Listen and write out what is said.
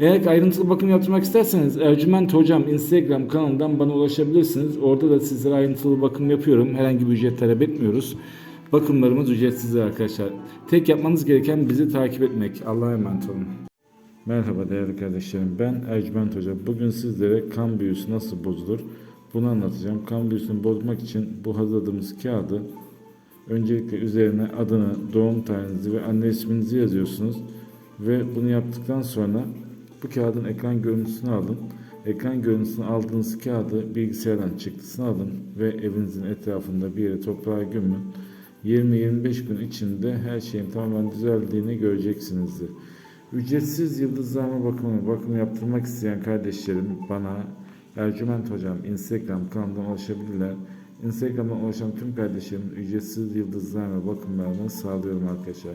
Eğer ayrıntılı bakım yaptırmak isterseniz Ercüment Hocam Instagram kanalından bana ulaşabilirsiniz. Orada da sizlere ayrıntılı bakım yapıyorum. Herhangi bir ücret talep etmiyoruz. Bakımlarımız ücretsizdir arkadaşlar. Tek yapmanız gereken bizi takip etmek. Allah'a emanet olun. Merhaba değerli kardeşlerim. Ben Ercüment Hoca. Bugün sizlere kan büyüsü nasıl bozulur bunu anlatacağım. Kan büyüsünü bozmak için bu hazırladığımız kağıdı öncelikle üzerine adını, doğum tarihinizi ve anne isminizi yazıyorsunuz. Ve bunu yaptıktan sonra bu kağıdın ekran görüntüsünü alın. Ekran görüntüsünü aldığınız kağıdı bilgisayardan çıktısını alın ve evinizin etrafında bir yere toprağa gömün. 20-25 gün içinde her şeyin tamamen düzeldiğini göreceksinizdir. Ücretsiz yıldızlama bakımı, bakım yaptırmak isteyen kardeşlerim bana Ercüment Hocam Instagram kanalından ulaşabilirler. Instagram'dan ulaşan tüm kardeşlerim ücretsiz yıldızlama bakımlarını sağlıyorum arkadaşlar.